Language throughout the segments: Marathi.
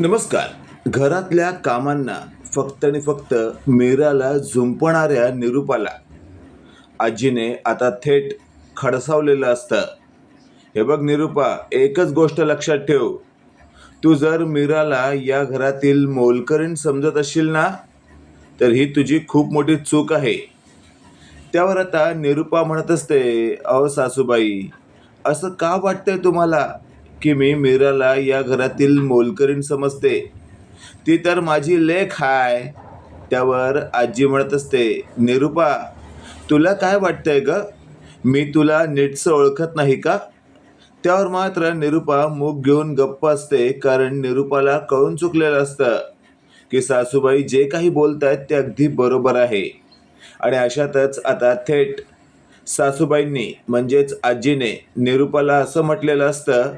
नमस्कार. घरातल्या कामांना फक्त आणि फक्त मीराला झुंपणाऱ्या निरूपाला. आजीने आता थेट खडसावलेलं असतं. हे बघ निरूपा एकच गोष्ट लक्षात ठेव. तू जर मीराला या घरातील मोलकरीण समजत असशील ना तर ही तुझी खूप मोठी चूक आहे. त्यावर आता निरूपा म्हणत असते अहो सासूबाई असं का वाटतंय तुम्हाला? की मी मीराला या घरातील मोलकरीण समजते. ती तर माझी लेख आहे त्यावर आजी म्हणत असते निरूपा तुला काय वाटतंय ग? मी तुला नीटसं ओळखत नाही का? त्यावर मात्र निरूपा मूग घेऊन गप्प असते कारण निरूपाला कळून चुकलेलं असतं की सासूबाई जे काही बोलत आहेत ते अगदी बरोबर आहे. आणि अशातच आता थेट सासूबाईंनी म्हणजेच आजीने निरूपाला असं म्हटलेलं असतं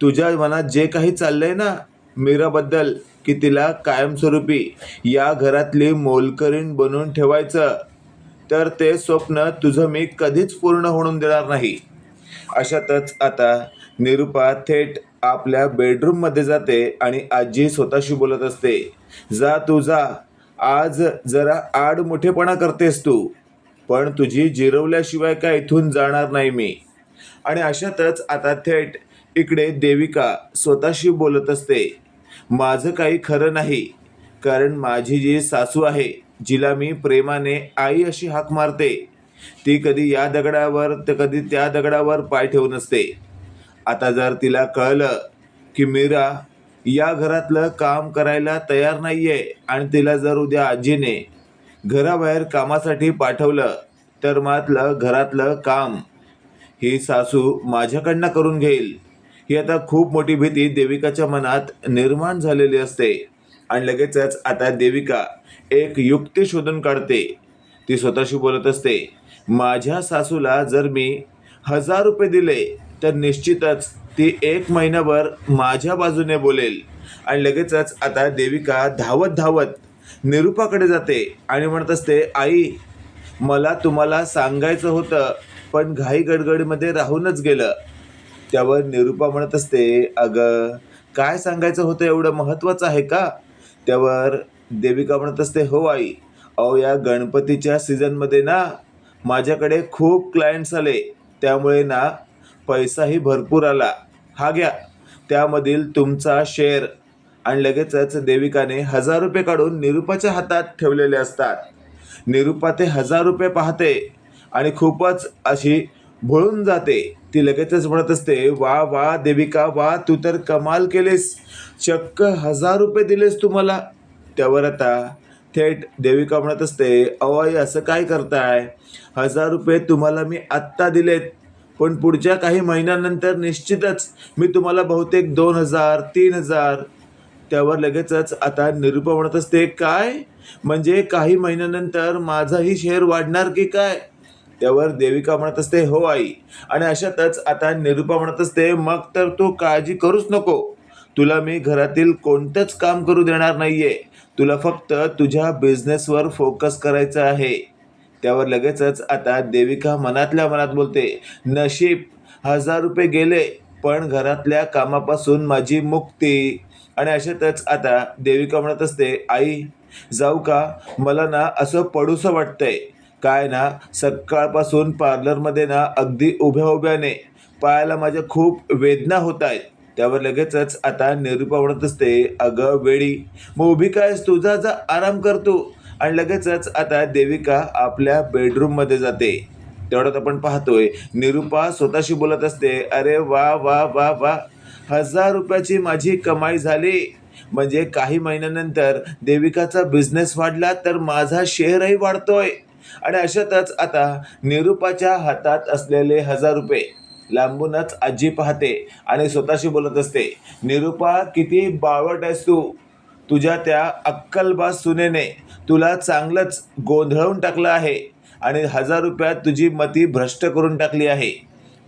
तुझ्या मनात जे काही चाललंय ना मीराबद्दल की तिला कायमस्वरूपी या घरातली मोलकरीण बनवून ठेवायचं तर ते स्वप्न तुझं मी कधीच पूर्ण होऊन देणार नाही. अशातच आता निरूपा थेट आपल्या बेडरूममध्ये जाते आणि आजी स्वतःशी बोलत असते जा तू जा. आज जरा आड मोठेपणा करतेस तू पण तुझी जिरवल्याशिवाय काय इथून जाणार नाही मी. आणि अशातच आता थेट इकडे देविका स्वतःशी बोलत असते. माझं काही खरं नाही कारण माझी जी सासू आहे जिला मी प्रेमाने आई अशी हाक मारते. ती कधी या दगडावर तर कधी त्या दगडावर पाय ठेवून असते. आता जर तिला कळलं की मीरा या घरातलं काम करायला तयार नाही आहे आणि तिला जर उद्या आजीने घराबाहेर कामासाठी पाठवलं तर मातलं घरातलं काम ही सासू माझ्याकडनं करून घेईल. ही आता खूप मोठी भीती देविकाच्या मनात निर्माण झालेली असते. आणि लगेचच आता देविका एक युक्ती शोधून काढते. ती स्वतःशी बोलत असते माझ्या सासूला जर मी हजार रुपये दिले तर निश्चितच ती एक महिनाभर माझ्या बाजूने बोलेल. आणि लगेचच आता देविका धावत धावत निरूपाकडे जाते आणि म्हणत असते आई मला तुम्हाला सांगायचं होतं पण घाई गडगडीमध्ये राहूनच गेलं. त्यावर निरूपा म्हणत असते अगं काय सांगायचं होतं एवढं महत्त्वाचं आहे का? त्यावर देविका म्हणत असते हो आई अहो या गणपतीच्या सीझनमध्ये ना माझ्याकडे खूप क्लायंट्स आले. त्यामुळे ना पैसाही भरपूर आला. हा घ्या. त्यामधील तुमचा शेअर आणि लगेचच देविकाने हजार रुपये काढून निरूपाच्या हातात ठेवलेले असतात. निरूपा ते हजार रुपये पाहते. आणि खूपच अशी भळून जाते. ती लगेचच म्हणत असते वा वा देविका वा तू तर कमाल केलेस. चक्क हजार रुपये दिलेस तू मला. त्यावर आता थेट देविका म्हणत असते अहो असं काय करताय? हजार रुपये तुम्हाला मी आत्ता दिलेत. पण पुढच्या काही महिन्यानंतर निश्चितच मी तुम्हाला बहुतेक दोन हजार तीन हजार. त्यावर लगेचच आता निरूपा म्हणत असते काय? म्हणजे काही महिन्यानंतर माझाही शेअर वाढणार की काय? त्यावर देविका म्हणत असते हो आई. आणि अशातच आता निरूपा म्हणत असते मग तर तू काळजी करूच नको. तुला मी घरातील कोणतंच काम करू देणार नाहीये. तुला फक्त तुझ्या बिझनेसवर फोकस करायचं आहे. त्यावर लगेचच आता देविका मनातल्या मनात बोलते नशीब हजार रुपये गेले पण घरातल्या कामापासून माझी मुक्ती. आणि अशातच आता देविका म्हणत असते आई जाऊ का? मला ना असं पडूसं वाटतंय. काय ना सकाळपासून पार्लरमध्ये ना अगदी उभ्या उभ्याने पायाला माझ्या खूप वेदना होत आहेत. त्यावर लगेचच आता निरूपा म्हणत असते अगं वेळी मग उभी काय तुझा जा आराम करतो आणि लगेचच आता देविका आपल्या बेडरूममध्ये जाते. तेवढ्यात आपण पाहतोय निरूपा स्वतःशी बोलत असते अरे वा वा वा वा हजार रुपयाची माझी कमाई झाली. म्हणजे काही महिन्यानंतर देविकाचा बिझनेस वाढला तर माझा शेअरही वाढतोय. आणि अशातच आता निरूपाच्या हातात असलेले हजार रुपये लांबूनच आजी पाहते आणि स्वतःशी बोलत असते निरूपा किती बावट आहेस तू. तुझ्या त्या अक्कलबाज सुनेने तुला चांगलंच गोंधळून टाकलं आहे आणि हजार रुपयात तुझी मती भ्रष्ट करून टाकली आहे.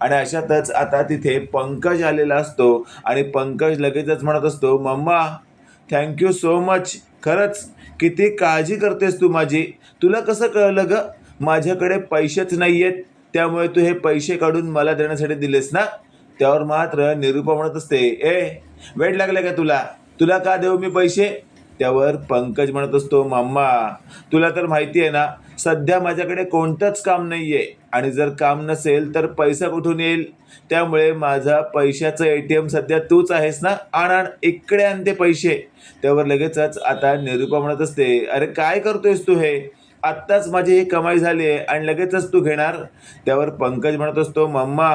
आणि अशातच आता तिथे पंकज आलेला असतो आणि पंकज लगेचच म्हणत असतो मम्मा थँक्यू सो मच खरंच किती काळजी करतेस तू माझी. तुला कसं कळलं ग? माझ्याकडे पैसेच नाही आहेत त्यामुळे तू हे पैसे काढून मला देण्यासाठी दिलेस ना? त्यावर मात्र निरूपा म्हणत असते ए वेट लागला का तुला? तुला का देऊ मी पैसे? त्यावर पंकज म्हणत असतो माम्मा तुला तर माहिती आहे ना सध्या माझ्याकडे कोणतंच काम नाही आहे आणि जर काम नसेल तर पैसा कुठून येईल? त्यामुळे माझा पैशाचं ए टी एम सध्या तूच आहेस ना? आण आण इकडे आण ते पैसे. त्यावर लगेचच आता निरुपा म्हणत असते अरे काय करतोयस तू हे? आत्ताच माझी ही कमाई झाली आहे आणि लगेचच तू घेणार? त्यावर पंकज म्हणत असतो मम्मा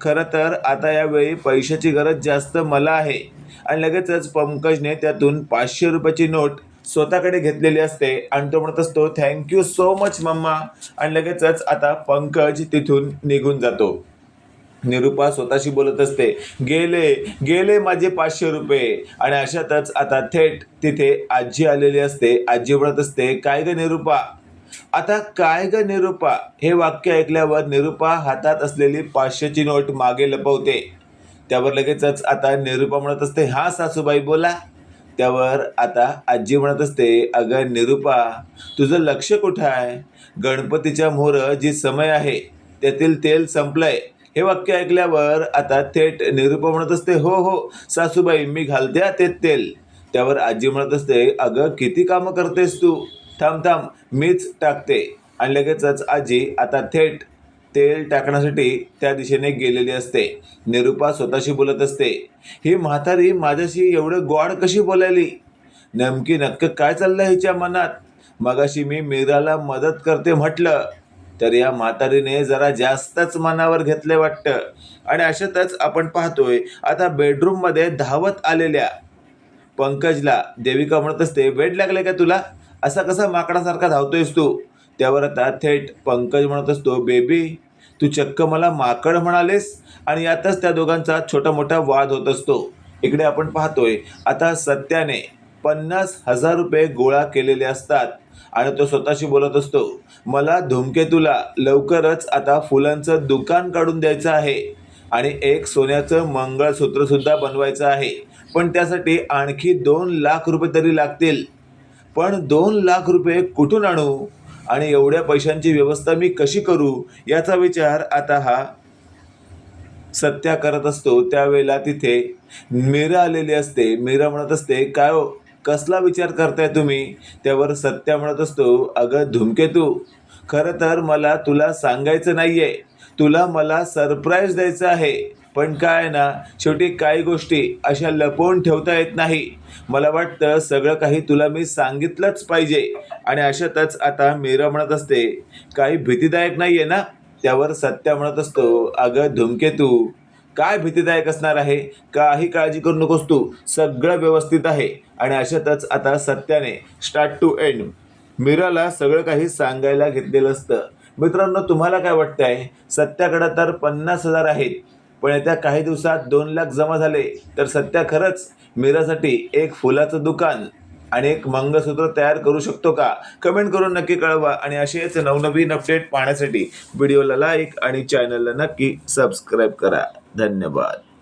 खरं तर आता यावेळी पैशाची गरज जास्त मला आहे. आणि लगेचच पंकजने त्यातून पाचशे रुपयाची नोट स्वतःकडे घेतलेली असते. आणि तो म्हणत असतो थँक्यू सो मच मम्मा. आणि लगेचच आता पंकज तिथून निघून जातो. निरूपा स्वतःशी बोलत असते गेले गेले माझे पाचशे रुपये. आणि अशातच आता थेट तिथे आजी आलेली असते. आजी म्हणत असते काय ग निरूपा? आता काय ग निरूपा? हे वाक्य ऐकल्यावर निरूपा हातात असलेली पाचशेची नोट मागे लपवते. त्यावर लगेचच आता निरूपा म्हणत असते हा सासूबाई बोला. त्यावर आता आजी म्हणत असते अगं निरूपा तुझं लक्ष कुठं आहे? गणपतीच्या मोहर जी समय आहे त्यातील तेल संपलंय. हे वाक्य ऐकल्यावर आता थेट निरूपा म्हणत असते हो हो सासूबाई मी घालते ते तेल. त्यावर आजी म्हणत असते अगं किती कामं करतेस तू? थांब थांब मीच टाकते. आणि लगेचच आजी आता थेट तेल टाकण्यासाठी त्या दिशेने गेलेली असते. निरूपा स्वतःशी बोलत असते ही म्हातारी माझ्याशी एवढं गॉड कशी बोलायली? नेमकी नक्की काय चाललं हिच्या मनात? मगाशी मी मीराला मदत करते म्हटलं तर या म्हातारीने जरा जास्तच मनावर घेतले वाटतं. आणि अशातच आपण पाहतोय आता बेडरूममध्ये धावत आलेल्या पंकजला. देविका म्हणत असते वेड लागले का तुला? असा कसा माकडासारखा धावतोयस तू? त्यावर आता थेट पंकज म्हणत असतो बेबी तू चक्क मला माकड म्हणालेस आणि यातच त्या दोघांचा छोटा मोठा वाद होत असतो. इकडे आपण पाहतोय आता सत्याने पन्नास हजार रुपये गोळा केलेले असतात आणि तो स्वतःशी बोलत असतो मला धूमकेतूला लवकरच आता फुलांचं दुकान काढून द्यायचं आहे. आणि एक सोन्याचं मंगळसूत्रसुद्धा बनवायचं आहे. पण त्यासाठी आणखी दोन लाख रुपये तरी लागतील. पण दोन लाख रुपये कुठून आणू? आणि एवढ्या पैशांची व्यवस्था मी कशी करू याचा विचार आता हा सत्या करत असतो. त्यावेळेला तिथे मीरा आलेली असते. मीरा म्हणत असते काय हो, कसला विचार करताय तुम्ही? त्यावर सत्या म्हणत असतो अगं धुमकेतू खरं तर मला तुला सांगायचं नाही आहे तुला मला सरप्राईज द्यायचं आहे. पण काय ना शेवटी काही गोष्टी अशा लपवून ठेवता येत नाही. मला वाटतं सगळं काही तुला मी सांगितलंच पाहिजे. आणि अशातच आता मीरा म्हणत असते काही भीतीदायक नाही आहे ना? त्यावर सत्या म्हणत असतो अगं धुमकेतू काय भीतीदायक असणार आहे? काही काळजी करू नकोस तू सगळं व्यवस्थित आहे. आणि अशातच आता सत्याने स्टार्ट टू एंड मीराला सगळं काही सांगायला घेतलेलं असतं. मित्रांनो तुम्हाला काय वाटतंय? सत्याकडं तर पन्नास हजार आहेत. पण येत्या काही दिवसात दोन लाख जमा झाले तर सत्या खरंच मीरासाठी एक फुलाचं दुकान आणि एक मंगळसूत्र तयार करू शकतो का? कमेंट करून नक्की कळवा आणि असेच नवनवीन अपडेट पाहण्यासाठी व्हिडिओला लाईक आणि चॅनलला नक्की सबस्क्राईब करा. धन्यवाद.